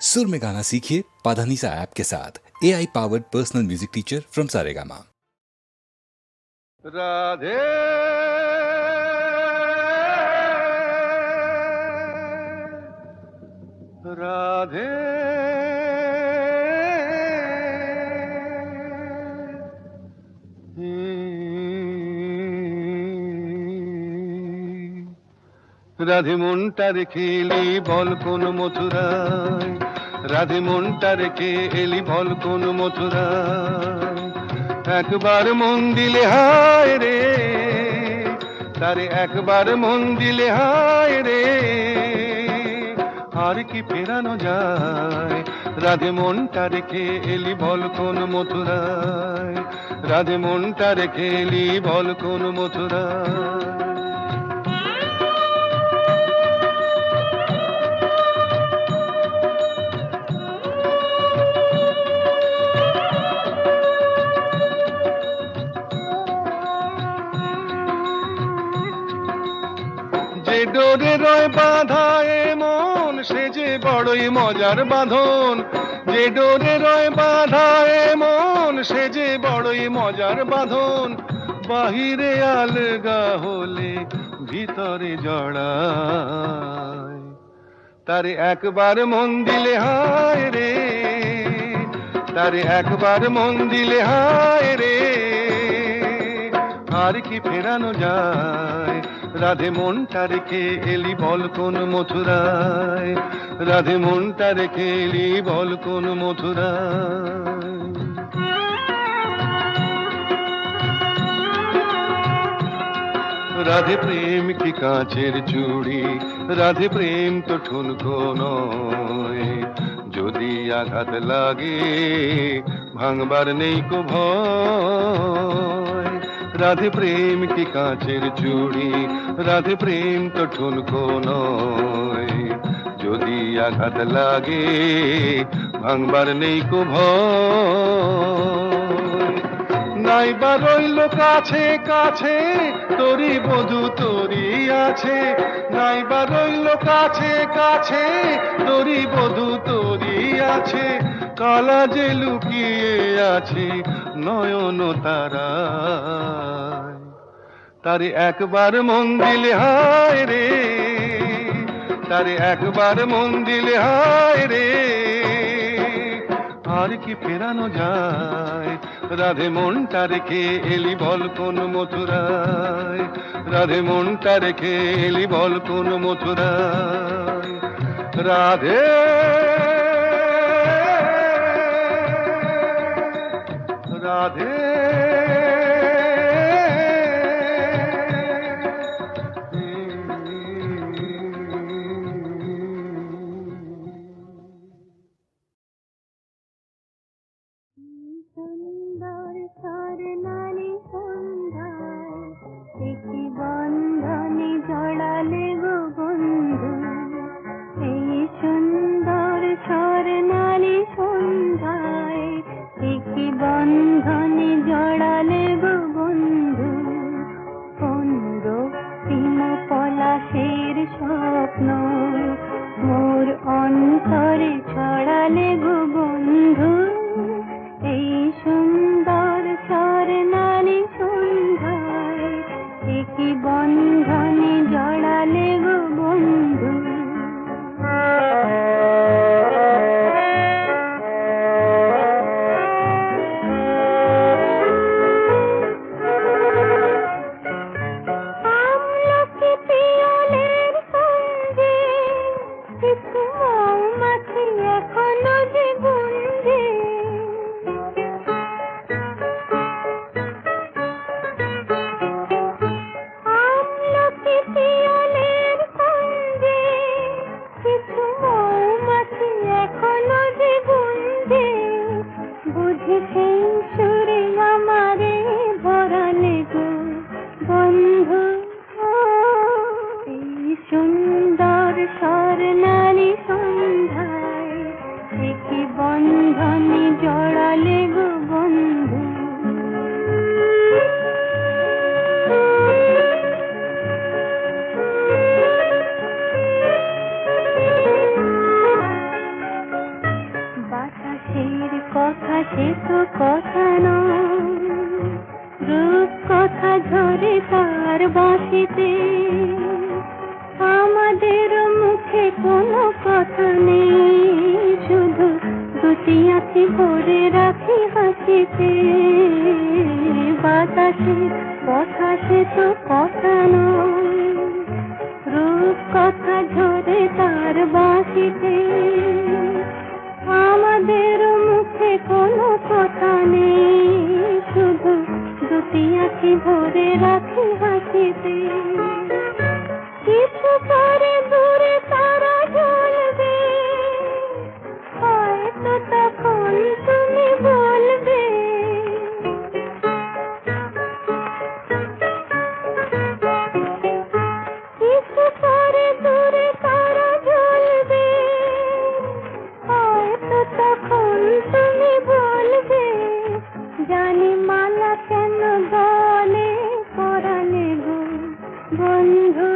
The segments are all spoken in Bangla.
सुर में गाना सीखिए पाधानीसा ऐप के साथ A I powered personal music teacher from Saregama Radhe Radhe Radhe মনটা রেখে এলি বল কোন মথুরায় রাধে মনটা রেখে এলি বল কোন মথুরায় একবার মন দিলে হায় রে, তারে একবার মন দিলে হায় রে। আর কি ফেরানো যায়? রাধে মনটা রেখে এলি বল কোন মথুরায় রাধে মনটা রেখে এলি বল কোন মথুরায় ডোরে রয় বাঁধা এ মন সে যে বড়ই মজার বাঁধন। যে ডোরে রয় বাঁধা এ মন সে যে বড়ই মজার বাঁধন। বাহিরে আলগা হলে ভিতরে জড়ায়। তারে একবার মন দিলে হায় রে, তারে একবার মন দিলে হায় রে। আর কি ফেরানো যায় রাধে মনটা রেখে এলি বল কোন মথুরায়? রাধে মনটা রেখে এলি বল কোন মথুরায়? রাধে প্রেম কি কাঁচের চুড়ি? রাধে প্রেম তো ঠুনকো নয় যদি আঘাত লাগে, ভাঙবার নেই কো ভয়। রাধে প্রেম কি কাঁচের চুড়ি রাধে প্রেম তো ঠুনকো নয়। যদি আঘাত লাগে, ভাঙবার নেই কো নাইবা রইল কাছে কাছে, তোরি বধু তোরি আছে। নাইবা রইল কাছে কাছে, তোরি বধু তোরি আছে। কালা যে লুকিয়ে আছে নয়ন তারা তারে একবার মন দিলে হায় রে, তারে একবার মন দিলে হায় রে। আর কি ফেরানো যায়? রাধে মনটা রেখে এলি বল কোন মথুরায়। রাধে মনটা রেখে এলি বল কোন মথুরায়। রাধে রাধে স্বপ্ন। মোর অন্তরে ছড়ালে গো বন্ধু এই সুন্দর স্বর্ণালী সন্ধ্যায় একই বন্ধনে জড়ালে গো কথা ঝরে তার বাঁশিতে। আমাদের মুখে কোনো কথা নেই, শুধু দুটি আঁখি ভরে রাখি হাসিতে। Hallelujah.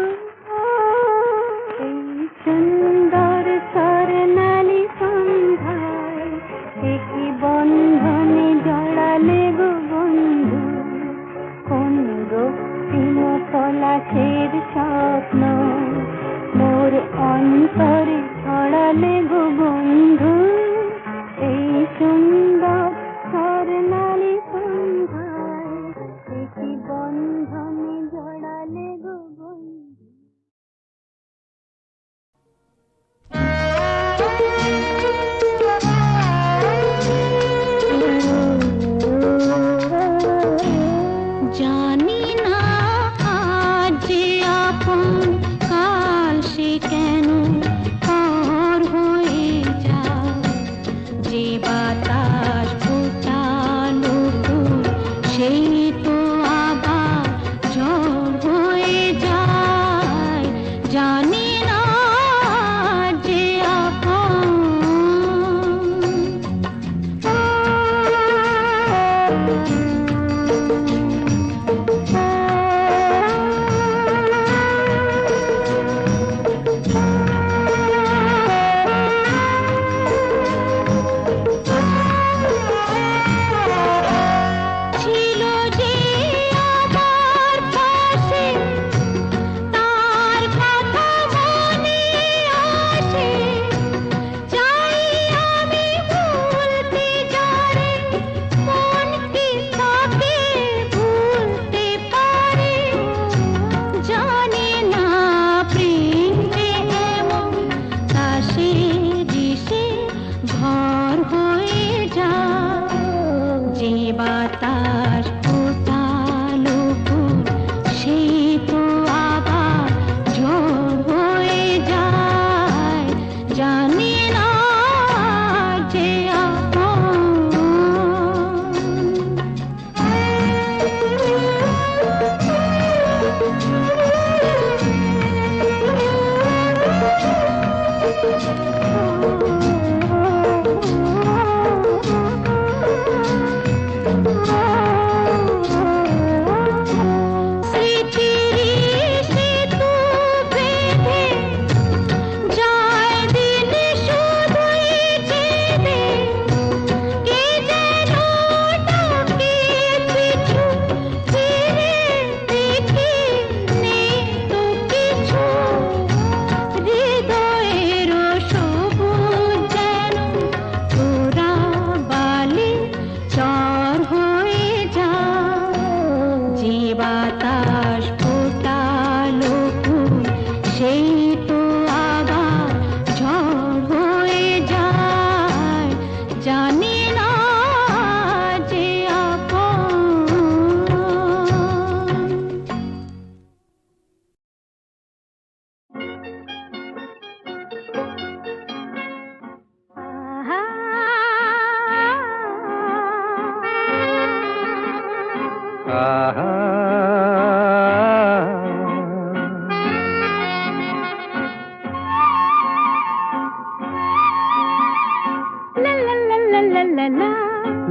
पार हो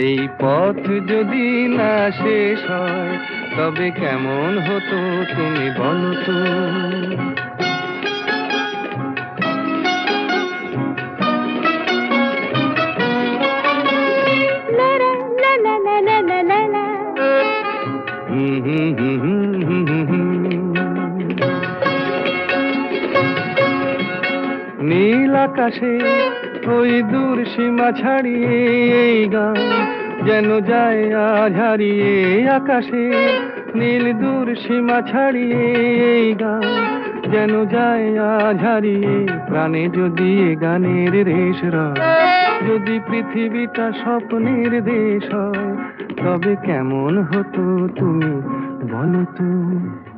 এই পথ যদি না শেষ হয় তবে কেমন হতো তুমি বলতো নীল আকাশে ওই দূর সীমা ছাড়িয়ে এই গান যেন যায় আজ হারিয়ে আকাশে। নীল দূর সীমা ছাড়িয়ে এই গান যেন যায় আজ হারিয়ে। প্রাণে যদি গানের রেশ যদি পৃথিবীটা স্বপ্নের দেশ হয়, তবে কেমন হতো তুমি বলো তো?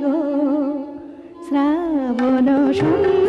গো শ্রাবণ সন্ধ্যা